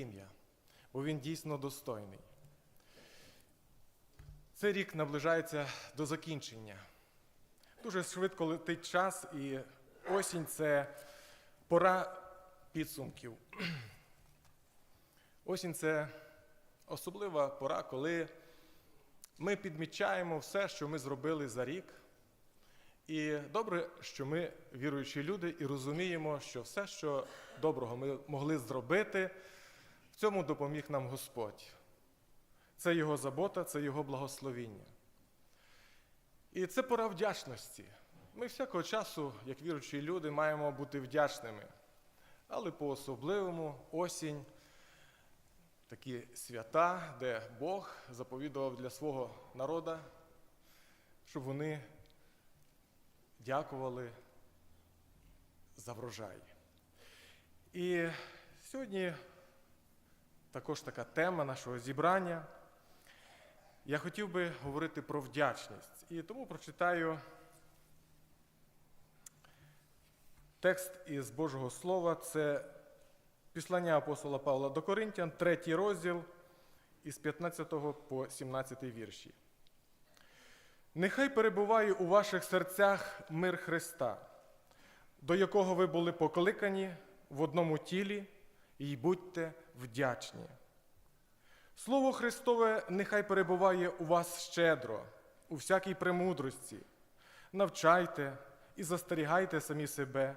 ім'я, бо він дійсно достойний. Цей рік наближається до закінчення. Дуже швидко летить час, і осінь це пора підсумків. Осінь це особлива пора, коли ми підмічаємо все, що ми зробили за рік. І добре, що ми віруючі люди і розуміємо, що все, що доброго ми могли зробити, цьому допоміг нам Господь. Це Його забота, це Його благословіння. І це пора вдячності. Ми всякого часу, як віруючі люди, маємо бути вдячними. Але по-особливому осінь такі свята, де Бог заповідував для свого народу, щоб вони дякували за врожай. І сьогодні також така тема нашого зібрання. Я хотів би говорити про вдячність. І тому прочитаю текст із Божого Слова. Це післання апостола Павла до Коринтян, третій розділ із 15 по 17 вірші. Нехай перебуває у ваших серцях мир Христа, до якого ви були покликані в одному тілі, і будьте вдячні. Слово Христове нехай перебуває у вас щедро, у всякій премудрості. Навчайте і застерігайте самі себе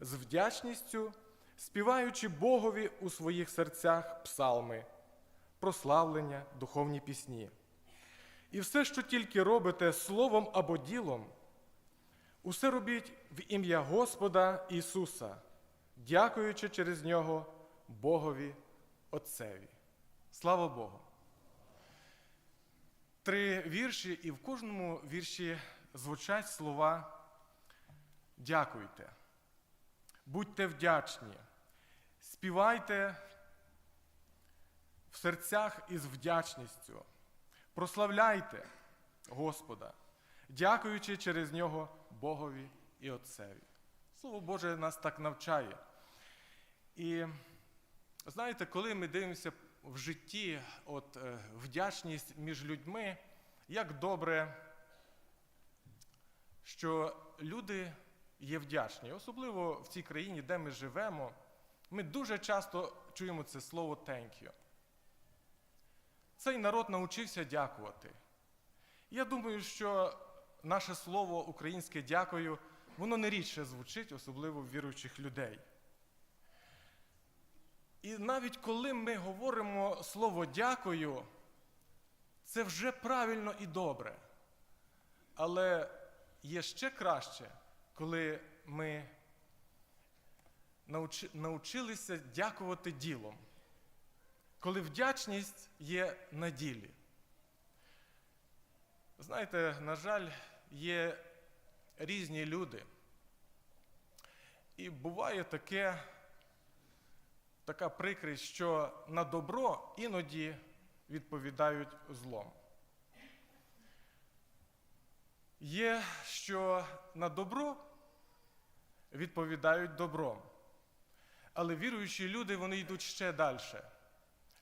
з вдячністю, співаючи Богові у своїх серцях псалми, прославлення, духовні пісні. І все, що тільки робите словом або ділом, усе робіть в ім'я Господа Ісуса, дякуючи через Нього Богові Отцеві. Слава Богу! Три вірші, і в кожному вірші звучать слова дякуйте, будьте вдячні, співайте в серцях із вдячністю. Прославляйте Господа, дякуючи через нього Богові і Отцеві. Слово Боже нас так навчає. І знаєте, коли ми дивимося в житті от, е, вдячність між людьми, як добре, що люди є вдячні. Особливо в цій країні, де ми живемо, ми дуже часто чуємо це слово «thank you». Цей народ навчився дякувати. Я думаю, що наше слово українське дякую, воно не рідше звучить, особливо в віруючих людей. І навіть коли ми говоримо слово дякую, це вже правильно і добре. Але є ще краще, коли ми навчилися дякувати ділом коли вдячність є на ділі. Знаєте, на жаль, є різні люди. І буває таке, така прикрість, що на добро іноді відповідають злом. Є, що на добро відповідають добром. Але віруючі люди вони йдуть ще далі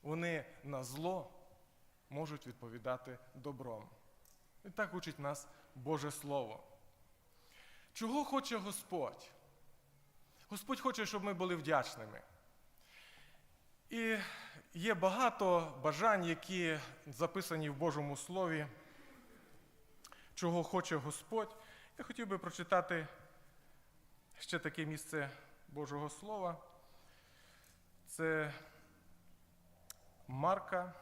вони на зло можуть відповідати добром. І так учить нас Боже Слово. Чого хоче Господь? Господь хоче, щоб ми були вдячними. І є багато бажань, які записані в Божому Слові, чого хоче Господь. Я хотів би прочитати ще таке місце Божого Слова. Це Марка.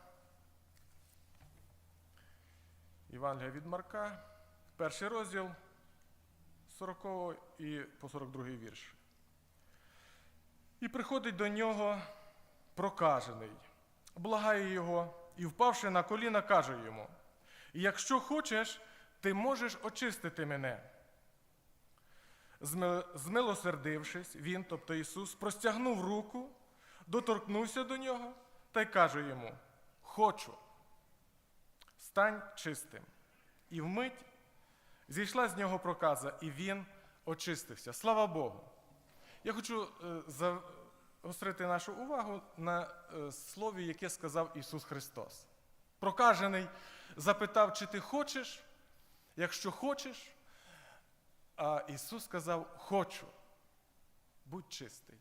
Євангелія від Марка, перший розділ 40 і по 42 вірш. І приходить до нього прокажений, благає його і, впавши на коліна, каже йому: Якщо хочеш, ти можеш очистити мене. Змилосердившись, він, тобто Ісус, простягнув руку, доторкнувся до нього та й каже йому: Хочу, стань чистим. І вмить зійшла з нього проказа, і він очистився. Слава Богу! Я хочу е, гострити нашу увагу на е, слові, яке сказав Ісус Христос. Прокажений запитав, чи ти хочеш, якщо хочеш. А Ісус сказав: Хочу, будь чистий.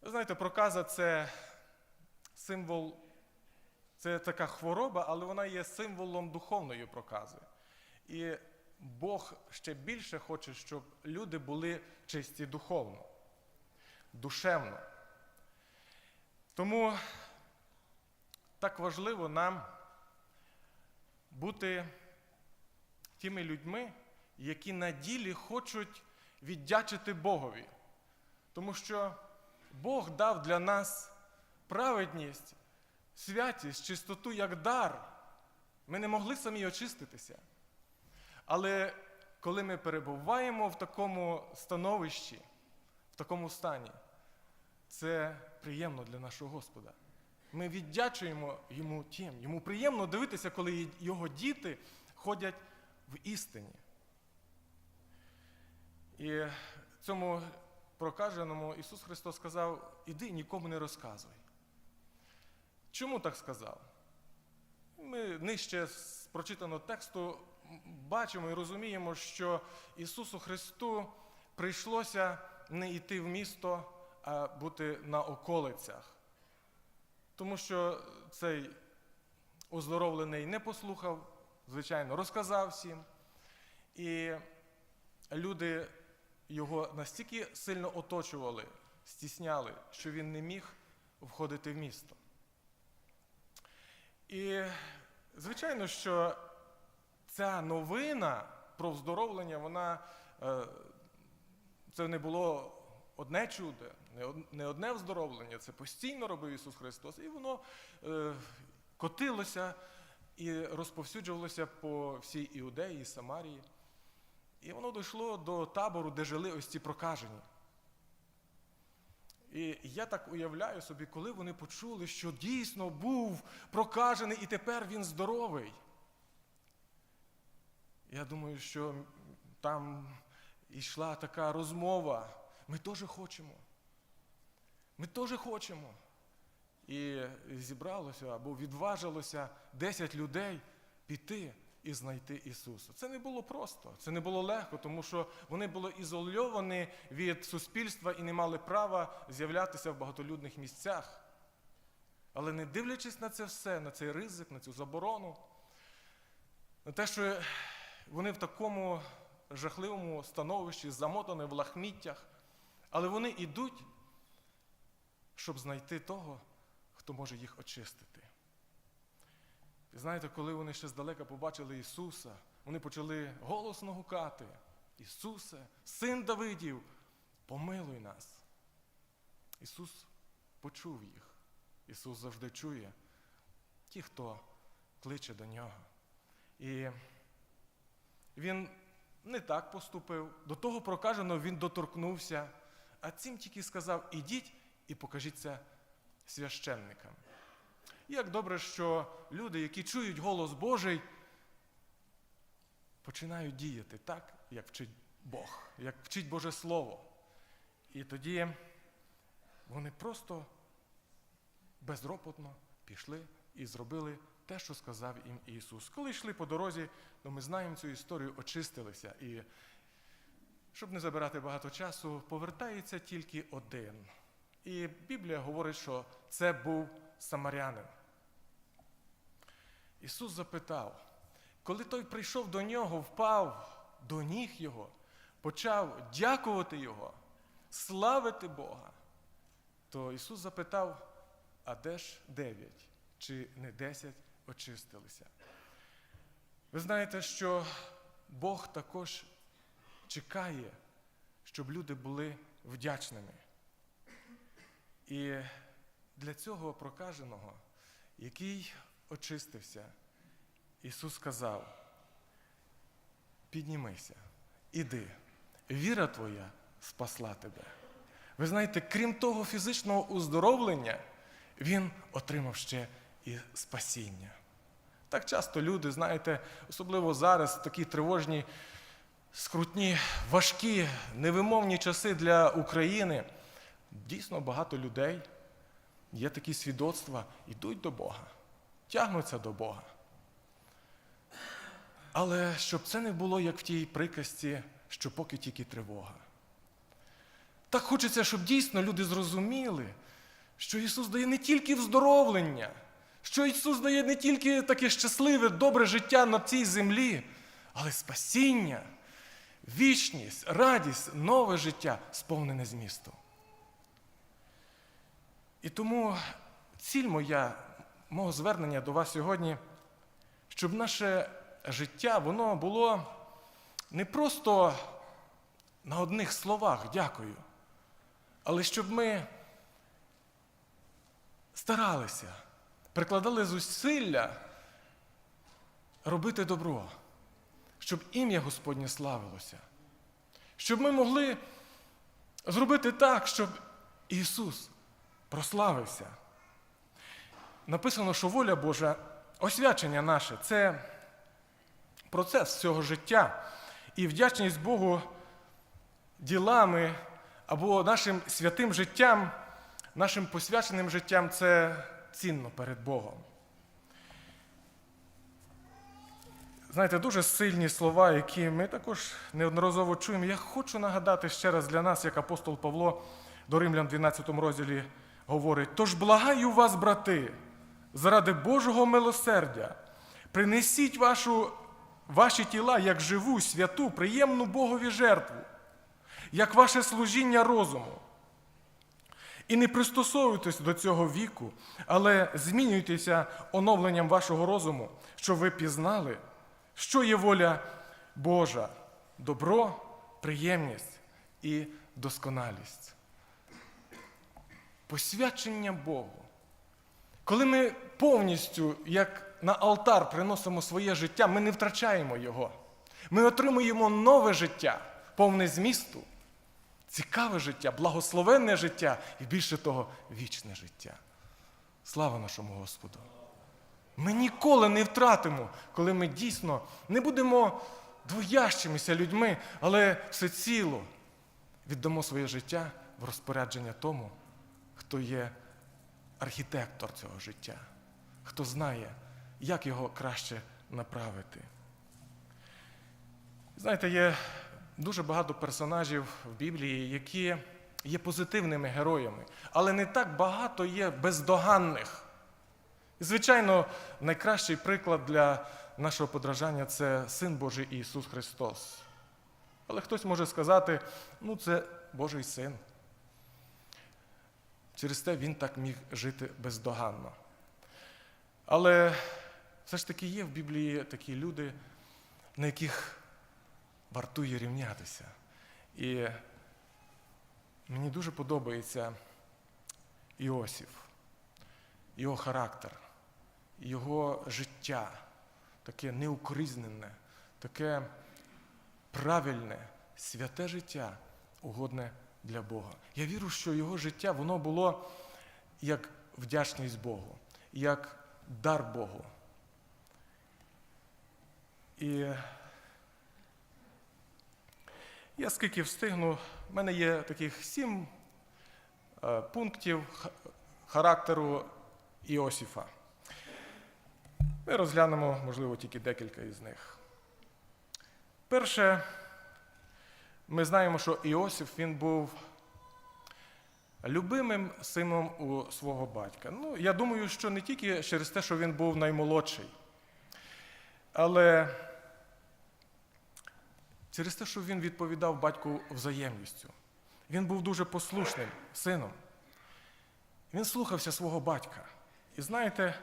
Ви знаєте, проказа це символ, це така хвороба, але вона є символом духовної прокази. І Бог ще більше хоче, щоб люди були чисті духовно, душевно. Тому так важливо нам бути тими людьми, які на ділі хочуть віддячити Богові. Тому що Бог дав для нас праведність, святість, чистоту як дар. Ми не могли самі очиститися. Але коли ми перебуваємо в такому становищі, такому стані, це приємно для нашого Господа. Ми віддячуємо йому тим. Йому приємно дивитися, коли його діти ходять в істині. І цьому прокаженому Ісус Христос сказав: іди нікому не розказуй. Чому так сказав? Ми нижче з прочитаного тексту бачимо і розуміємо, що Ісусу Христу прийшлося не йти в місто, а бути на околицях. Тому що цей оздоровлений не послухав, звичайно, розказав всім. І люди його настільки сильно оточували, стісняли, що він не міг входити в місто. І, звичайно, що ця новина про вздоровлення, вона е, це не було одне чудо, не одне вздоровлення, це постійно робив Ісус Христос, і воно е, котилося і розповсюджувалося по всій Іудеї і Самарії. І воно дійшло до табору, де жили ось ці прокажені. І я так уявляю собі, коли вони почули, що дійсно був прокажений і тепер він здоровий. Я думаю, що там йшла така розмова. Ми теж хочемо. Ми теж хочемо. І зібралося або відважилося 10 людей піти і знайти Ісуса. Це не було просто, це не було легко, тому що вони були ізольовані від суспільства і не мали права з'являтися в багатолюдних місцях. Але не дивлячись на це все, на цей ризик, на цю заборону, на те, що вони в такому жахливому становищі, замотані в лахміттях, але вони йдуть, щоб знайти того, хто може їх очистити. І знаєте, коли вони ще здалека побачили Ісуса, вони почали голосно гукати: Ісусе, син Давидів, помилуй нас. Ісус почув їх. Ісус завжди чує ті, хто кличе до нього. І він не так поступив, до того прокаженого він доторкнувся, а цим тільки сказав: ідіть і покажіться священникам. Як добре, що люди, які чують голос Божий, починають діяти так, як вчить Бог, як вчить Боже Слово. І тоді вони просто безропотно пішли і зробили те, що сказав їм Ісус. Коли йшли по дорозі, то ми знаємо цю історію, очистилися. І щоб не забирати багато часу, повертається тільки один. І Біблія говорить, що це був самарянин. Ісус запитав, коли той прийшов до нього, впав до ніг Його, почав дякувати Його, славити Бога, то Ісус запитав, а де ж дев'ять? Чи не десять очистилися? Ви знаєте, що Бог також чекає, щоб люди були вдячними. І для цього прокаженого, який очистився, Ісус сказав: піднімися, іди, віра твоя спасла тебе. Ви знаєте, крім того фізичного уздоровлення, Він отримав ще і спасіння. Так часто люди, знаєте, особливо зараз, такі тривожні, скрутні, важкі, невимовні часи для України, дійсно багато людей, є такі свідоцтва, йдуть до Бога, тягнуться до Бога. Але щоб це не було, як в тій приказці, що поки тільки тривога. Так хочеться, щоб дійсно люди зрозуміли, що Ісус дає не тільки вздоровлення, що Ісус дає не тільки таке щасливе, добре життя на цій землі, але спасіння, вічність, радість, нове життя, сповнене змісту. І тому ціль моя, мого звернення до вас сьогодні, щоб наше життя воно було не просто на одних словах дякую, але щоб ми старалися, прикладали зусилля робити добро, щоб ім'я Господнє славилося, щоб ми могли зробити так, щоб Ісус прославився. Написано, що воля Божа, освячення наше це процес цього життя. І вдячність Богу ділами або нашим святим життям, нашим посвяченим життям це цінно перед Богом. Знаєте, дуже сильні слова, які ми також неодноразово чуємо. Я хочу нагадати ще раз для нас, як апостол Павло до Римлян 12 розділі говорить: Тож благаю вас, брати, заради Божого милосердя, принесіть вашу, ваші тіла як живу, святу, приємну Богові жертву, як ваше служіння розуму. І не пристосовуйтесь до цього віку, але змінюйтеся оновленням вашого розуму, щоб ви пізнали, що є воля Божа, добро, приємність і досконалість. Посвячення Богу. Коли ми повністю, як на алтар, приносимо своє життя, ми не втрачаємо його. Ми отримуємо нове життя, повне змісту, цікаве життя, благословенне життя і більше того, вічне життя. Слава нашому Господу! Ми ніколи не втратимо, коли ми дійсно не будемо двоящимися людьми, але всеціло віддамо своє життя в розпорядження тому, хто є архітектор цього життя, хто знає, як його краще направити. Знаєте, є дуже багато персонажів в Біблії, які є позитивними героями, але не так багато є бездоганних. І, звичайно, найкращий приклад для нашого подражання це Син Божий Ісус Христос. Але хтось може сказати, ну це Божий син. Через те він так міг жити бездоганно. Але все ж таки є в Біблії такі люди, на яких вартує рівнятися. І мені дуже подобається Іосиф, його характер, його життя, таке неукоризнене, таке правильне, святе життя, угодне для Бога. Я вірю, що його життя воно було як вдячність Богу, як дар Богу. І я скільки встигну, в мене є таких сім е, пунктів характеру Іосифа. Ми розглянемо, можливо, тільки декілька із них. Перше, ми знаємо, що Іосиф він був любимим сином у свого батька. Ну, я думаю, що не тільки через те, що він був наймолодший, але через те, що він відповідав батьку взаємністю. Він був дуже послушним сином. Він слухався свого батька. І знаєте,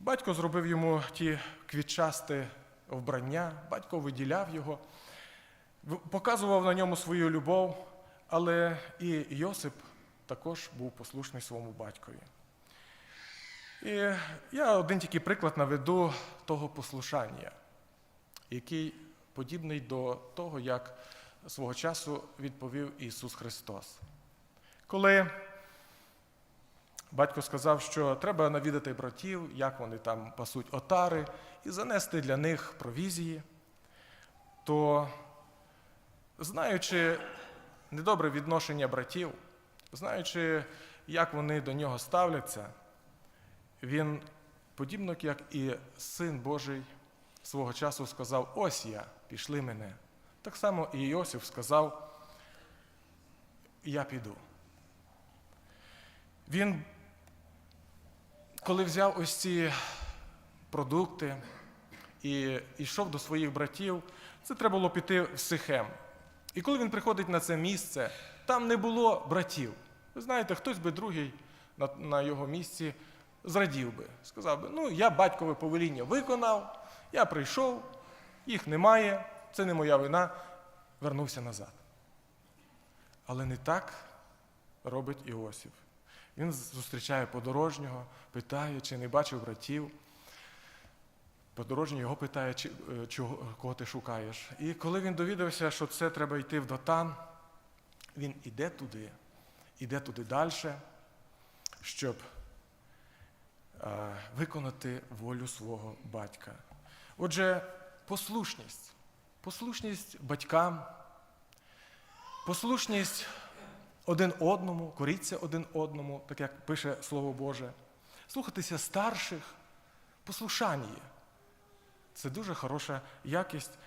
батько зробив йому ті квітчасті вбрання, батько виділяв його, показував на ньому свою любов, але і Йосип також був послушний своєму батькові. І я один тільки приклад наведу того послушання, який подібний до того, як свого часу відповів Ісус Христос. Коли батько сказав, що треба навідати братів, як вони там пасуть отари, і занести для них провізії, то, знаючи недобре відношення братів, знаючи, як вони до нього ставляться, він, подібно як і син Божий, свого часу сказав: Ось я, пішли мене. Так само і Йосиф сказав: Я піду. Він, коли взяв ось ці продукти і йшов до своїх братів, це треба було піти в Сихем. І коли він приходить на це місце, там не було братів. Ви знаєте, хтось би другий на, на його місці зрадів би, сказав би: ну, я батькове повеління виконав, я прийшов, їх немає, це не моя вина, вернувся назад. Але не так робить Іосиф. Він зустрічає подорожнього, питає, чи не бачив братів. Подорожній його питає, е, чого, кого ти шукаєш. І коли він довідався, що це треба йти в Дотан, він іде туди, іде туди далі, щоб е, виконати волю свого батька. Отже, послушність. Послушність батькам, послушність один одному, коріться один одному, так як пише Слово Боже. Слухатися старших, послушання. Це дуже хороша якість,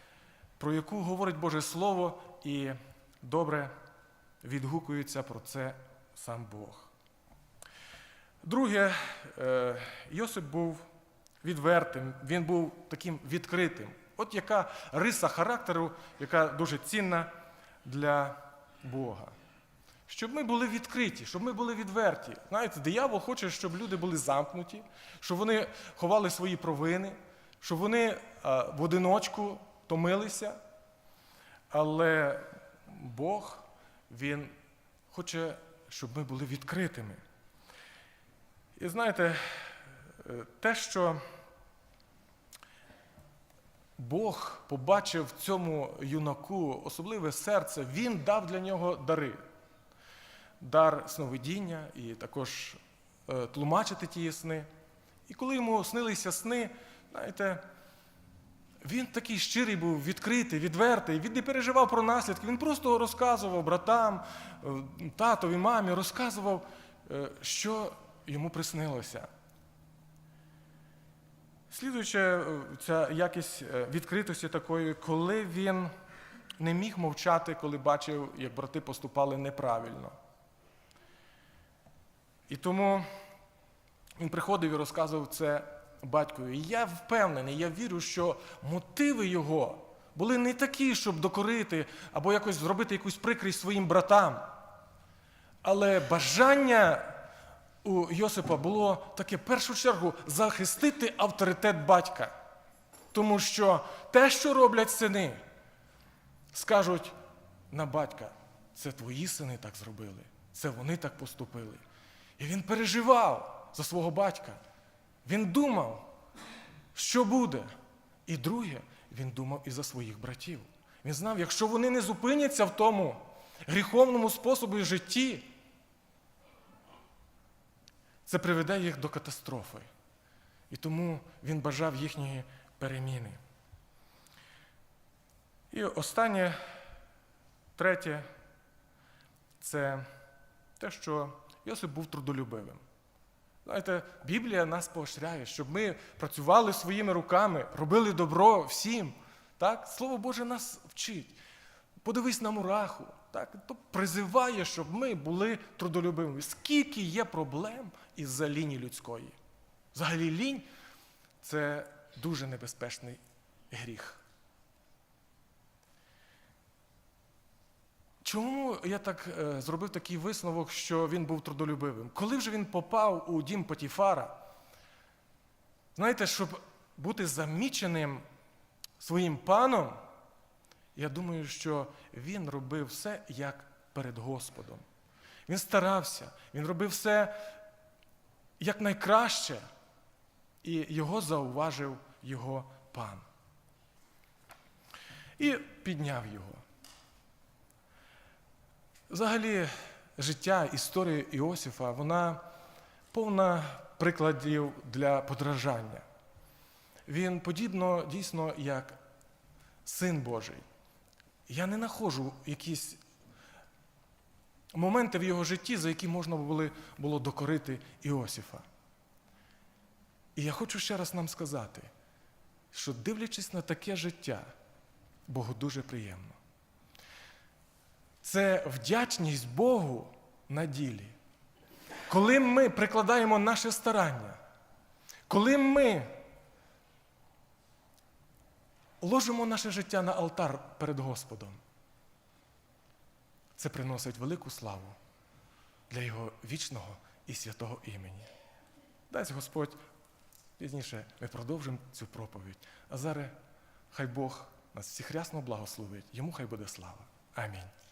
про яку говорить Боже Слово, і добре відгукується про це сам Бог. Друге, е, Йосип був відвертим, він був таким відкритим. От яка риса характеру, яка дуже цінна для Бога. Щоб ми були відкриті, щоб ми були відверті. Знаєте, диявол хоче, щоб люди були замкнуті, щоб вони ховали свої провини, щоб вони а, в одиночку томилися. Але Бог, Він хоче, щоб ми були відкритими. І знаєте, е, те, що Бог побачив в цьому юнаку особливе серце, Він дав для нього дари. Дар сновидіння і також е, тлумачити ті сни. І коли йому снилися сни, знаєте, він такий щирий був, відкритий, відвертий, він не переживав про наслідки, він просто розказував братам, е, татові, мамі, розказував, е, що йому приснилося. Слідуючи е, ця якість е, відкритості такої, коли він не міг мовчати, коли бачив, як брати поступали неправильно. І тому він приходив і розказував це батькові. І я впевнений, я вірю, що мотиви його були не такі, щоб докорити або якось зробити якусь прикрість своїм братам. Але бажання у Йосипа було таке в першу чергу захистити авторитет батька. Тому що те, що роблять сини, скажуть на батька, це твої сини так зробили, це вони так поступили. І він переживав за свого батька. Він думав, що буде. І друге, він думав і за своїх братів. Він знав, якщо вони не зупиняться в тому гріховному способі житті, це приведе їх до катастрофи. І тому він бажав їхньої переміни. І останнє, третє, це те, що Йосип був трудолюбивим. Знаєте, Біблія нас поощряє, щоб ми працювали своїми руками, робили добро всім. Так? Слово Боже нас вчить. Подивись на мураху. Так? То призиває, щоб ми були трудолюбивими. Скільки є проблем із-за ліні людської? Взагалі лінь це дуже небезпечний гріх. Чому я так е, зробив такий висновок, що він був трудолюбивим? Коли вже він попав у дім Потіфара, знаєте, щоб бути заміченим своїм паном, я думаю, що він робив все як перед Господом. Він старався, він робив все як найкраще, і його зауважив його пан. І підняв його. Взагалі, життя, історія Іосифа, вона повна прикладів для подражання. Він подібно дійсно як син Божий. Я не знаходжу якісь моменти в його житті, за які можна було, докорити Іосифа. І я хочу ще раз нам сказати, що дивлячись на таке життя, Богу дуже приємно. Це вдячність Богу на ділі. Коли ми прикладаємо наше старання, коли ми ложимо наше життя на алтар перед Господом, це приносить велику славу для Його вічного і святого імені. Дасть Господь, пізніше ми продовжимо цю проповідь. А зараз хай Бог нас всіх рясно благословить. Йому хай буде слава. Амінь.